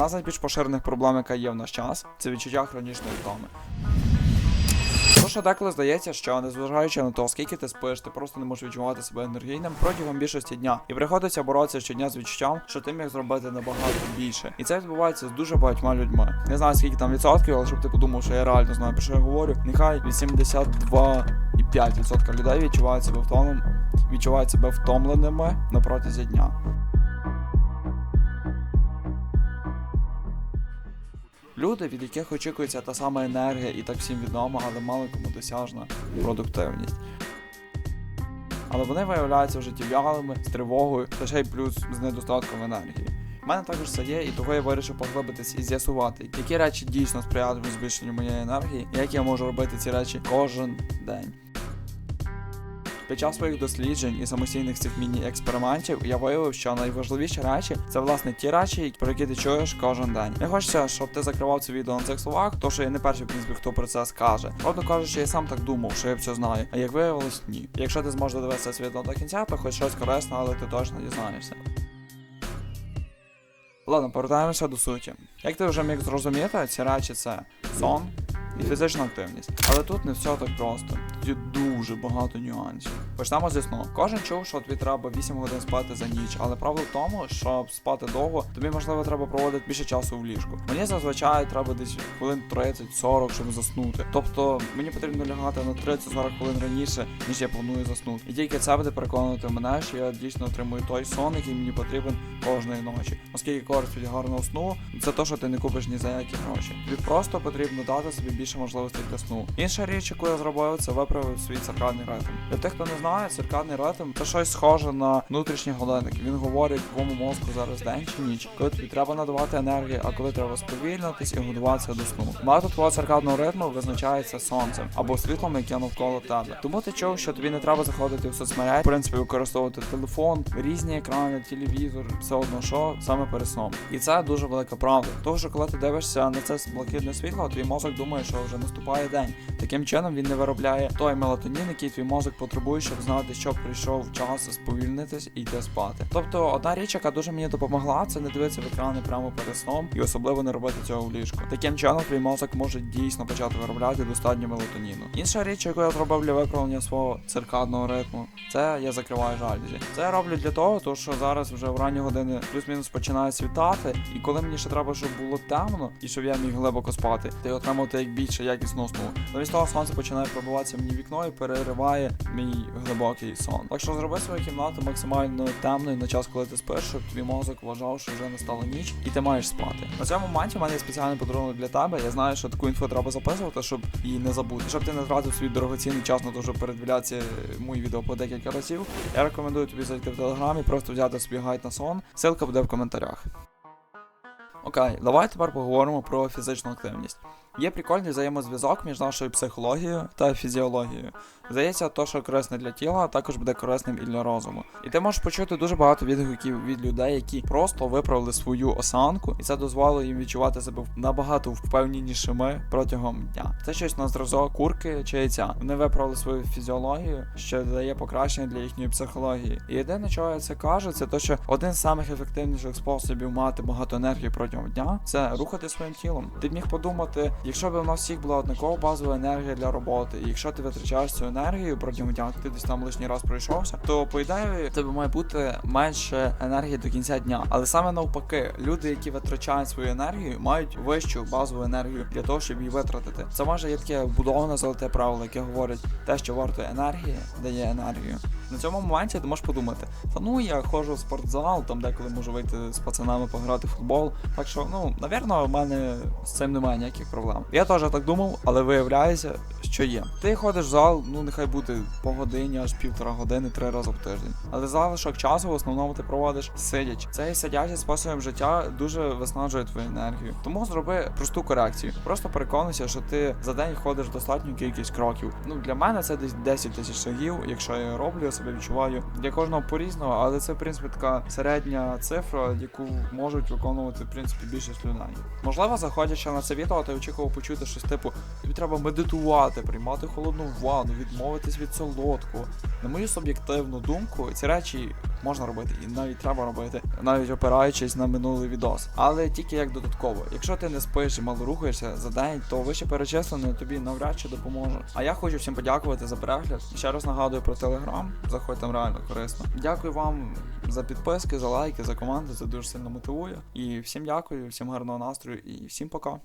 Одна з найбільш поширених проблем, яка є в наш час, це відчуття хронічної втоми. Що деколи здається, що незважаючи на те, скільки ти спиш, ти просто не можеш відчувати себе енергійним протягом більшості дня. І приходиться боротися щодня з відчуттям, що ти міг зробити набагато більше. І це відбувається з дуже багатьма людьми. Не знаю скільки там відсотків, але щоб ти подумав, що я реально знаю, про що я говорю. Нехай 82,5% людей відчувають себе втомленим, відчувають себе втомленими на протязі дня. Люди, від яких очікується та сама енергія і так всім відома, але мало кому досяжна продуктивність. Але вони виявляються в житті вялими, з тривогою та ще й плюс з недостатком енергії. У мене також це є, і того я вирішив поглибитись і з'ясувати, які речі дійсно сприятимуть збільшенню моєї енергії, і як я можу робити ці речі кожен день. Під час своїх досліджень і самостійних цих міні-експериментів я виявив, що найважливіші речі це власне ті речі, про які ти чуєш кожен день. Не хочеться, щоб ти закривав це відео на цих словах, то що я не перший в принципі, хто про це скаже. Правда кажучи, я сам так думав, що я все знаю. А як виявилось, ні. Якщо ти зможеш додивитися це відео до кінця, то хоч щось корисне, але ти точно дізнаєшся. Ладно, повертаємося до суті. Як ти вже міг зрозуміти, ці речі це сон і фізична активність. Але тут не все так просто. Є дуже багато нюансів. Почнемо зі сну. Кожен чув, що тобі треба 8 годин спати за ніч, але правда в тому, щоб спати довго, тобі можливо треба проводити більше часу в ліжку. Мені зазвичай треба десь хвилин 30-40, щоб заснути. Тобто мені потрібно лягати на 30-40 хвилин раніше, ніж я планую заснути. І тільки це буде переконувати мене, що я дійсно отримую той сон, який мені потрібен кожної ночі. Оскільки користь від гарного сну це те, що ти не купиш ні за які гроші. Тобі просто потрібно дати собі більше можливостей для сну. Інша річ, яку я зробив, це виправив свій циркадний ритм. Для тих, хто не знає, циркадний ритм це щось схоже на внутрішній годинник. Він говорить твоєму мозку зараз день чи ніч, коли тобі треба надавати енергію, а коли треба сповільнитись і готуватися до сну. Багато твого циркадного ритму визначається сонцем або світлом, яке навколо тебе. Тому ти чув, що тобі не треба заходити в соцмережі, в принципі, використовувати телефон, різні екрани, телевізор, все одно що саме перед сном. І це дуже велика правда. Що коли ти дивишся на це блакитне світло, твій мозок думає, що вже наступає день. Таким чином він не виробляє той мелатонін, який твій мозок потребує, щоб знати, що прийшов час сповільнитись і йти спати. Тобто, одна річ, яка дуже мені допомогла, це не дивитися в екрани прямо перед сном і особливо не робити цього в ліжку. Таким чином, твій мозок може дійсно почати виробляти достатньо мелатоніну. Інша річ, яку я зробив для виправлення свого циркадного ритму, це я закриваю жалюзі. Це я роблю для того, тому що зараз вже в ранні години плюс-мінус починає світати, і коли мені ще треба, щоб було темно і щоб я міг глибоко спати, ти отримати як більше якісного сну. Замість того сонце починає пробиватися мені вікно і перериває мій глибокий сон. Так що зроби свою кімнату максимально темною на час, коли ти спиш, щоб твій мозок вважав, що вже настала ніч, і ти маєш спати. На цьому моменті в мене є спеціальний подарунок для тебе. Я знаю, що таку інфу треба записувати, щоб її не забути. Щоб ти не втратив свій дорогоцінний час на щоб передивлятися мої відео по декілька разів. Я рекомендую тобі зайти в телеграмі, просто взяти собі гайд на сон. Ссылка буде в коментарях. Окей, давай тепер поговоримо про фізичну активність. Є прикольний взаємозв'язок між нашою психологією та фізіологією. Здається, то, що корисне для тіла, також буде корисним і для розуму. І ти можеш почути дуже багато відгуків від людей, які просто виправили свою осанку, і це дозволило їм відчувати себе набагато впевненішими протягом дня. Це щось на зразок курки чи яйця. Вони виправили свою фізіологію, що дає покращення для їхньої психології. І єдине, чого я це кажу, це те, що один з самих ефективніших способів мати багато енергії протягом дня це рухати своїм тілом. Ти б міг подумати, якщо б у нас всіх була однакова базова енергія для роботи, і якщо ти витрачаєш цю енергію протягом дня, ти десь там лишній раз пройшовся, то по ідеї тебе має бути менше енергії до кінця дня. Але саме навпаки, люди, які витрачають свою енергію, мають вищу базову енергію для того, щоб її витратити. Це може є таке вбудоване золоте правило, яке говорить те, що варто енергії, дає енергію. На цьому моменті ти можеш подумати: та ну я ходжу в спортзал, там деколи можу вийти з пацанами пограти в футбол. Так що, ну, навірно, в мене з цим немає ніяких проблем. Я теж так думав, але виявляється, що є. Ти ходиш в зал, ну нехай буде по годині, аж півтора години, три рази в тиждень. Але залишок часу в основному ти проводиш сидячи. Цей сидячий спосіб життя дуже виснажує твою енергію. Тому зроби просту корекцію. Просто переконуйся, що ти за день ходиш достатню кількість кроків. Ну для мене це десь 10 тисяч шагів. Якщо я роблю, я себе відчуваю для кожного по-різному, але це в принципі така середня цифра, яку можуть виконувати в принципі більшість людей. Можливо, заходячи на це відео, ти очікував почути щось типу: тобі треба медитувати почати приймати холодну ванну, відмовитись від солодкого. На мою суб'єктивну думку, ці речі можна робити і навіть треба робити, навіть опираючись на минулий відос. Але тільки як додатково. Якщо ти не спиш і мало рухаєшся за день, то вище перечислене тобі навряд чи допоможе. А я хочу всім подякувати за перегляд. Ще раз нагадую про телеграм. Заходь там реально корисно. Дякую вам за підписки, за лайки, за команди. Це дуже сильно мотивує. І всім дякую, всім гарного настрою і всім пока.